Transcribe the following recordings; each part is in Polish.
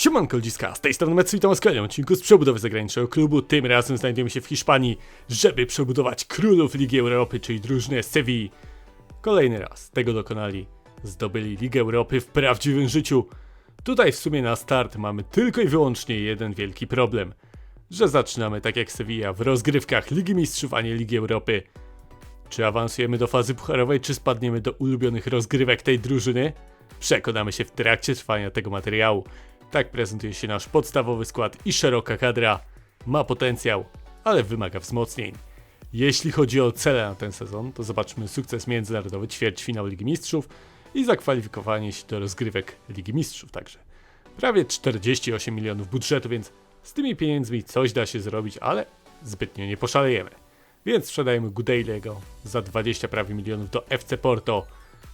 Siemanko ludziska, z tej strony Metsu witam was w odcinku z przebudowy zagranicznego klubu. Tym razem znajdujemy się w Hiszpanii, żeby przebudować królów Ligi Europy, czyli drużynę Sevilla. Kolejny raz tego dokonali. Zdobyli Ligę Europy w prawdziwym życiu. Tutaj w sumie na start mamy tylko i wyłącznie jeden wielki problem. Że zaczynamy tak jak Sevilla w rozgrywkach Ligi Mistrzów, a nie Ligi Europy. Czy awansujemy do fazy pucharowej, czy spadniemy do ulubionych rozgrywek tej drużyny? Przekonamy się w trakcie trwania tego materiału. Tak prezentuje się nasz podstawowy skład i szeroka kadra. Ma potencjał, ale wymaga wzmocnień. Jeśli chodzi o cele na ten sezon, to zobaczmy sukces międzynarodowy, ćwierćfinał Ligi Mistrzów i zakwalifikowanie się do rozgrywek Ligi Mistrzów także. Prawie 48 milionów budżetu, więc z tymi pieniędzmi coś da się zrobić, ale zbytnio nie poszalejemy. Więc sprzedajemy Gudejlego za 20 prawie milionów do FC Porto.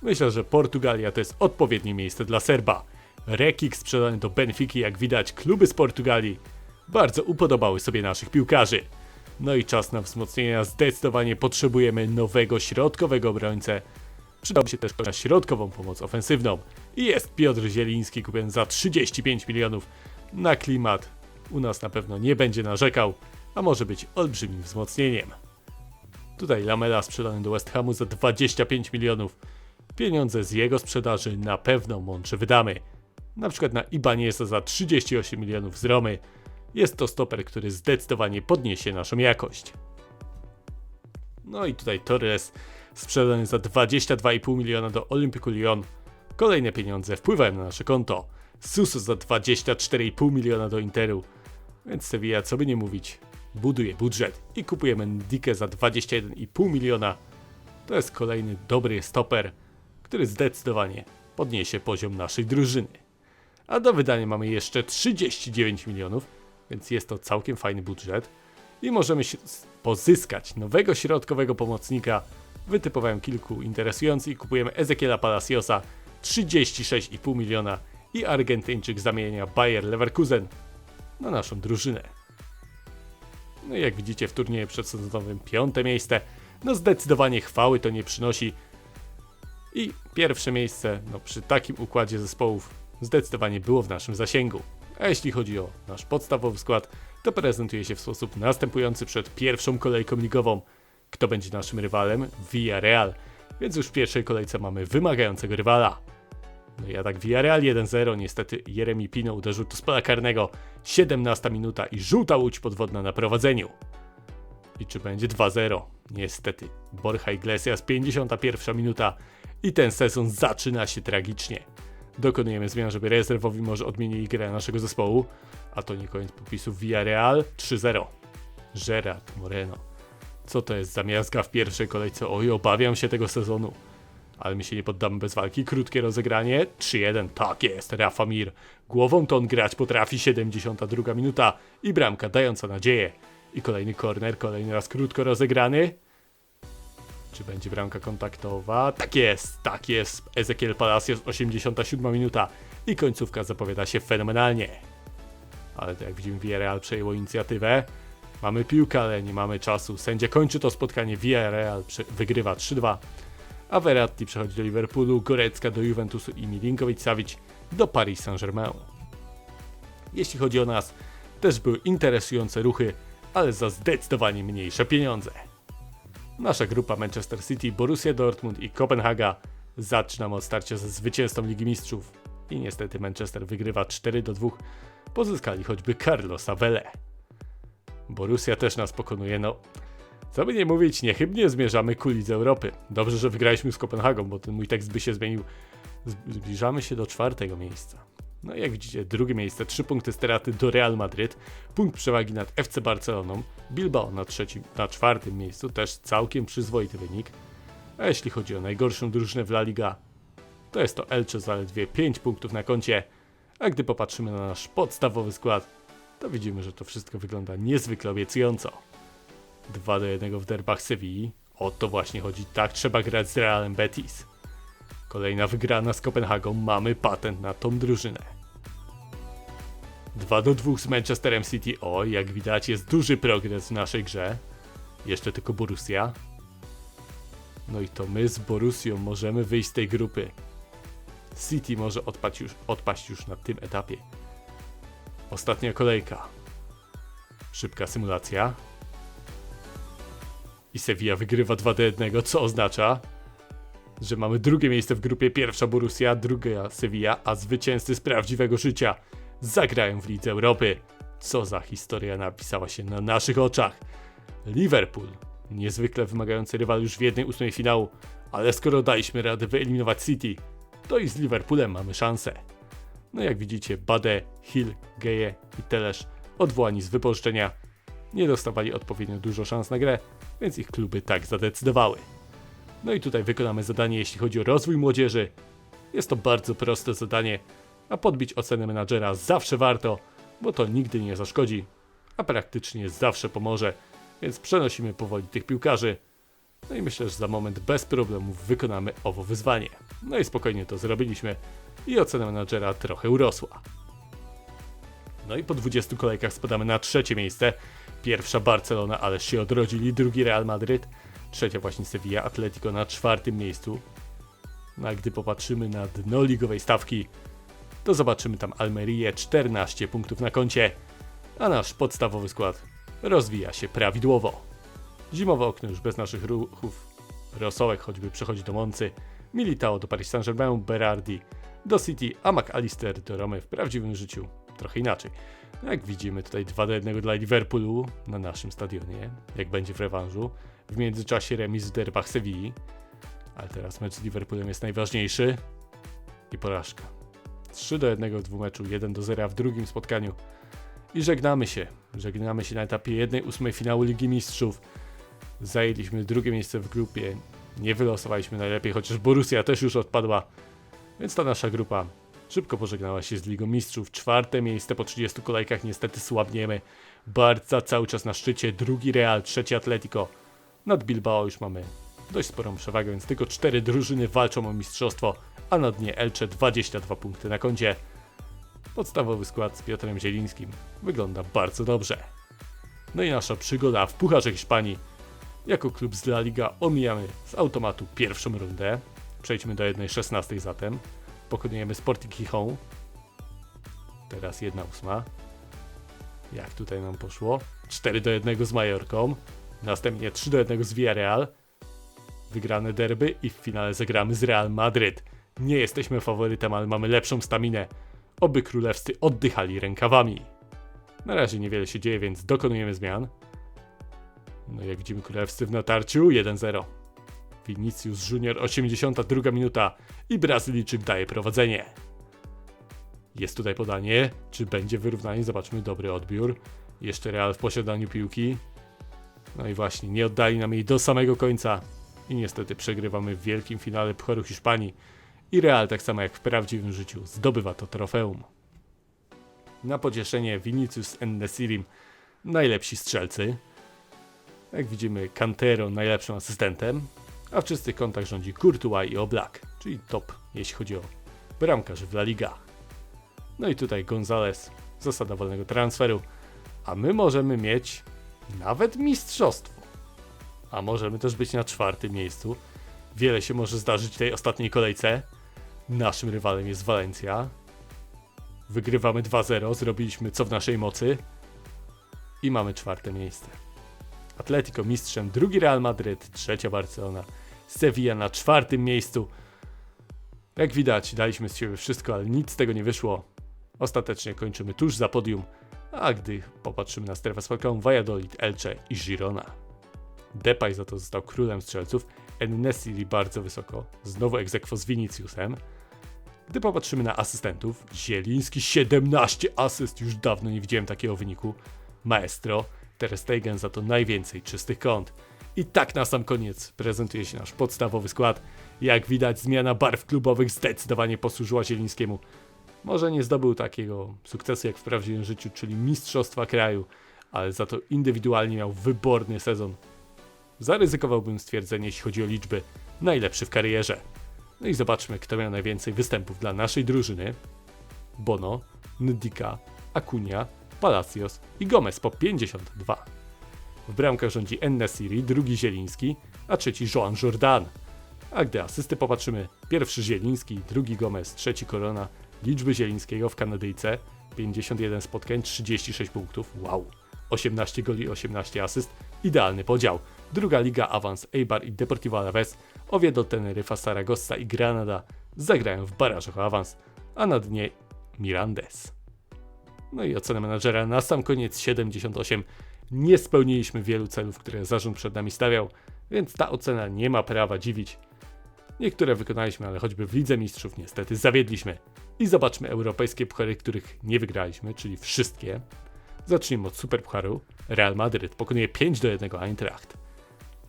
Myślę, że Portugalia to jest odpowiednie miejsce dla Serba. Rekik sprzedany do Benfiki, jak widać, kluby z Portugalii bardzo upodobały sobie naszych piłkarzy. No i czas na wzmocnienia. Zdecydowanie potrzebujemy nowego środkowego obrońcę. Przydałby się też na środkową pomoc ofensywną. I jest Piotr Zieliński kupiony za 35 milionów na klimat. U nas na pewno nie będzie narzekał, a może być olbrzymim wzmocnieniem. Tutaj Lamela sprzedany do West Hamu za 25 milionów. Pieniądze z jego sprzedaży na pewno mądrze wydamy. Na przykład na Ibaneza za 38 milionów z Romy. Jest to stoper, który zdecydowanie podniesie naszą jakość. No i tutaj Torres sprzedany za 22,5 miliona do Olympiku Lyon. Kolejne pieniądze wpływają na nasze konto. Suso za 24,5 miliona do Interu. Więc Sevilla, co by nie mówić, buduje budżet i kupujemy Ndike za 21,5 miliona. To jest kolejny dobry stoper, który zdecydowanie podniesie poziom naszej drużyny. A do wydania mamy jeszcze 39 milionów, więc jest to całkiem fajny budżet. I możemy pozyskać nowego środkowego pomocnika. Wytypowałem kilku interesujących i kupujemy Ezekiela Palaciosa 36,5 miliona i Argentyńczyk zamienia Bayer Leverkusen na naszą drużynę. No i jak widzicie w turnieju przedsezonowym piąte miejsce, no zdecydowanie chwały to nie przynosi. I pierwsze miejsce, no przy takim układzie zespołów zdecydowanie było w naszym zasięgu. A jeśli chodzi o nasz podstawowy skład, to prezentuje się w sposób następujący przed pierwszą kolejką ligową. Kto będzie naszym rywalem? Villarreal. Więc już w pierwszej kolejce mamy wymagającego rywala. No ja tak Villarreal 1-0, niestety Jeremy Pino uderzył tu z pola karnego. 17 minuta i żółta łódź podwodna na prowadzeniu. I czy będzie 2-0? Niestety. Borja Iglesias 51 minuta i ten sezon zaczyna się tragicznie. Dokonujemy zmian, żeby rezerwowi może odmienili grę naszego zespołu, a to nie koniec popisu Villarreal 3-0. Gerard Moreno. Co to jest za miazga w pierwszej kolejce? Oj, obawiam się tego sezonu. Ale my się nie poddamy bez walki. Krótkie rozegranie. 3-1. Tak jest. Rafa Mir. Głową to on grać potrafi. 72 minuta. I bramka dająca nadzieję. I kolejny corner. Kolejny raz krótko rozegrany. Czy będzie bramka kontaktowa? Tak jest, tak jest. Ezekiel Palacios, 87 minuta. I końcówka zapowiada się fenomenalnie. Ale to jak widzimy, Villarreal przejęło inicjatywę. Mamy piłkę, ale nie mamy czasu. Sędzia kończy to spotkanie. Villarreal wygrywa 3-2. A Verratti przechodzi do Liverpoolu, Gorecka do Juventusu i Milinkovic-Savic do Paris Saint-Germain. Jeśli chodzi o nas, też były interesujące ruchy, ale za zdecydowanie mniejsze pieniądze. Nasza grupa Manchester City, Borussia Dortmund i Kopenhaga zaczynamy od starcia ze zwycięzcą Ligi Mistrzów. I niestety Manchester wygrywa 4 do 2. Pozyskali choćby Carlosa Vele. Borussia też nas pokonuje, no co by nie mówić, niechybnie zmierzamy ku Lidze Europy. Dobrze, że wygraliśmy z Kopenhagą, bo ten mój tekst by się zmienił. Zbliżamy się do czwartego miejsca. No i jak widzicie, drugie miejsce, trzy punkty straty do Real Madryt, punkt przewagi nad FC Barceloną, Bilbao na trzecim, na czwartym miejscu, też całkiem przyzwoity wynik. A jeśli chodzi o najgorszą drużynę w La Liga, to jest to Elche zaledwie 5 punktów na koncie, a gdy popatrzymy na nasz podstawowy skład, to widzimy, że to wszystko wygląda niezwykle obiecująco. 2 do 1 w derbach Sewilli, o to właśnie chodzi, tak trzeba grać z Realem Betis. Kolejna wygrana z Kopenhagą, mamy patent na tą drużynę. 2 do 2 z Manchesterem City. O, jak widać jest duży progres w naszej grze. Jeszcze tylko Borussia. No i to my z Borussią możemy wyjść z tej grupy. City może odpaść już, odpaść już na tym etapie. Ostatnia kolejka. Szybka symulacja. I Sevilla wygrywa 2 do 1, co oznacza, że mamy drugie miejsce w grupie, pierwsza Borussia, druga Sevilla, a zwycięzcy z prawdziwego życia zagrają w Lidze Europy. Co za historia napisała się na naszych oczach. Liverpool, niezwykle wymagający rywal już w jednej ósmej finału, ale skoro daliśmy radę wyeliminować City, to i z Liverpoolem mamy szansę. No jak widzicie, Bade, Hill, Geje i Telesz odwołani z wypożyczenia nie dostawali odpowiednio dużo szans na grę, więc ich kluby tak zadecydowały. No i tutaj wykonamy zadanie, jeśli chodzi o rozwój młodzieży. Jest to bardzo proste zadanie, a podbić ocenę menadżera zawsze warto, bo to nigdy nie zaszkodzi, a praktycznie zawsze pomoże, więc przenosimy powoli tych piłkarzy. No i myślę, że za moment bez problemów wykonamy owo wyzwanie. No i spokojnie to zrobiliśmy i ocena menadżera trochę urosła. No i po 20 kolejkach spadamy na trzecie miejsce. Pierwsza Barcelona, ale się odrodzili, drugi Real Madryt, trzecia właśnie Sevilla, Atletico na czwartym miejscu. No a gdy popatrzymy na dno ligowej stawki, to zobaczymy tam Almerię 14 punktów na koncie, a nasz podstawowy skład rozwija się prawidłowo. Zimowe okno już bez naszych ruchów. Rosołek choćby przechodzi do Moncy, Militao do Paris Saint-Germain, Berardi do City, a McAllister do Romy w prawdziwym życiu trochę inaczej. Jak widzimy tutaj 2 do 1 dla Liverpoolu na naszym stadionie, jak będzie w rewanżu. W międzyczasie remis w derbach Sewilli, ale teraz mecz z Liverpoolem jest najważniejszy i porażka. 3 do 1 w dwumeczu, 1 do 0 w drugim spotkaniu. I żegnamy się. Żegnamy się na etapie 1-8 finału Ligi Mistrzów. Zajęliśmy drugie miejsce w grupie. Nie wylosowaliśmy najlepiej, chociaż Borussia też już odpadła. Więc ta nasza grupa szybko pożegnała się z Ligą Mistrzów. Czwarte miejsce po 30 kolejkach niestety słabniemy. Barca cały czas na szczycie, drugi Real, trzeci Atletico. Nad Bilbao już mamy dość sporą przewagę, więc tylko cztery drużyny walczą o mistrzostwo, a na dnie Elche 22 punkty na koncie. Podstawowy skład z Piotrem Zielińskim wygląda bardzo dobrze. No i nasza przygoda w Pucharze Hiszpanii. Jako klub z La Liga omijamy z automatu pierwszą rundę. Przejdźmy do 1.16 zatem. Pokonujemy Sporting Gijon. Teraz 1.8. Jak tutaj nam poszło? 4 do 1 z Majorką. Następnie 3 do 1 z Villarreal. Wygrane derby i w finale zagramy z Real Madryt. Nie jesteśmy faworytem, ale mamy lepszą staminę. Oby królewscy oddychali rękawami. Na razie niewiele się dzieje, więc dokonujemy zmian. No jak widzimy królewscy w natarciu 1-0. Vinicius Junior 82 minuta i Brazylijczyk daje prowadzenie. Jest tutaj podanie, czy będzie wyrównanie, zobaczmy dobry odbiór. Jeszcze Real w posiadaniu piłki. No i właśnie, nie oddali nam jej do samego końca. I niestety przegrywamy w wielkim finale Pucharu Hiszpanii. I Real, tak samo jak w prawdziwym życiu, zdobywa to trofeum. Na pocieszenie Vinicius Nesirim najlepsi strzelcy. Jak widzimy, Cantero najlepszym asystentem, a w czystych kątach rządzi Courtois i Oblak, czyli top, jeśli chodzi o bramkarzy w La Liga. No i tutaj Gonzales, zasada wolnego transferu, a my możemy mieć nawet mistrzostwo. A możemy też być na czwartym miejscu. Wiele się może zdarzyć w tej ostatniej kolejce. Naszym rywalem jest Valencia. Wygrywamy 2-0, zrobiliśmy co w naszej mocy. I mamy czwarte miejsce. Atletico mistrzem, drugi Real Madryt, trzecia Barcelona, Sevilla na czwartym miejscu. Jak widać, daliśmy z siebie wszystko, ale nic z tego nie wyszło. Ostatecznie kończymy tuż za podium, a gdy popatrzymy na strefę spotkałą Valladolid, Elche i Girona. Depay za to został królem strzelców, Ennesiri bardzo wysoko, znowu egzekwo z Viniciusem. Gdy popatrzymy na asystentów, Zieliński 17 asyst, już dawno nie widziałem takiego wyniku. Maestro, Ter Stegen za to najwięcej czystych kąt. I tak na sam koniec prezentuje się nasz podstawowy skład. Jak widać zmiana barw klubowych zdecydowanie posłużyła Zielińskiemu. Może nie zdobył takiego sukcesu jak w prawdziwym życiu, czyli mistrzostwa kraju, ale za to indywidualnie miał wyborny sezon. Zaryzykowałbym stwierdzenie, jeśli chodzi o liczby, najlepszy w karierze. No i zobaczmy, kto miał najwięcej występów dla naszej drużyny. Bono, Ndika, Acuna, Palacios i Gomez po 52. W bramkach rządzi Ennesiri, drugi Zieliński, a trzeci Joan Jordan. A gdy asysty popatrzymy, pierwszy Zieliński, drugi Gomez, trzeci Korona, liczby Zielińskiego w Kanadyjce 51 spotkań, 36 punktów. Wow. 18 goli, 18 asyst. Idealny podział. Druga liga awans Eibar i Deportivo Alaves, Oviedo, Teneryfa, Saragossa i Granada zagrają w barażach o awans, a na dnie Mirandes. No i ocena menadżera na sam koniec 78. Nie spełniliśmy wielu celów, które zarząd przed nami stawiał, więc ta ocena nie ma prawa dziwić. Niektóre wykonaliśmy, ale choćby w Lidze Mistrzów niestety zawiedliśmy. I zobaczmy europejskie puchary, których nie wygraliśmy, czyli wszystkie. Zacznijmy od Superpucharu. Real Madryt pokonuje 5 do 1 Eintracht.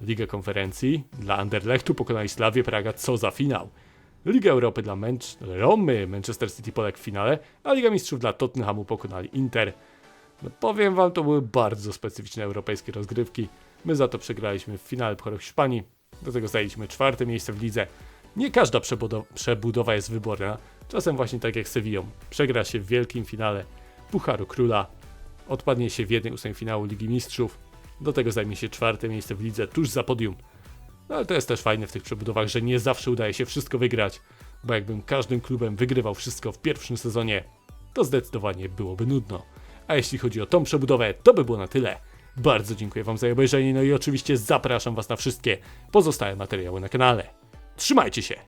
Liga Konferencji dla Anderlechtu pokonali Slawię Praga, co za finał. Liga Europy dla Manch- Romy, Manchester City poległ w finale, a Liga Mistrzów dla Tottenhamu pokonali Inter. No powiem wam, to były bardzo specyficzne europejskie rozgrywki. My za to przegraliśmy w finale Pucharu Hiszpanii, do tego zajęliśmy czwarte miejsce w lidze. Nie każda przebudo- przebudowa jest wyborna, czasem właśnie tak jak Sevillą. Przegra się w wielkim finale Pucharu Króla, odpadnie się w jednej ósmej finału Ligi Mistrzów, do tego zajmie się czwarte miejsce w lidze tuż za podium. No ale to jest też fajne w tych przebudowach, że nie zawsze udaje się wszystko wygrać, bo jakbym każdym klubem wygrywał wszystko w pierwszym sezonie, to zdecydowanie byłoby nudno. A jeśli chodzi o tą przebudowę, to by było na tyle. Bardzo dziękuję Wam za obejrzenie, no i oczywiście zapraszam Was na wszystkie pozostałe materiały na kanale. Trzymajcie się!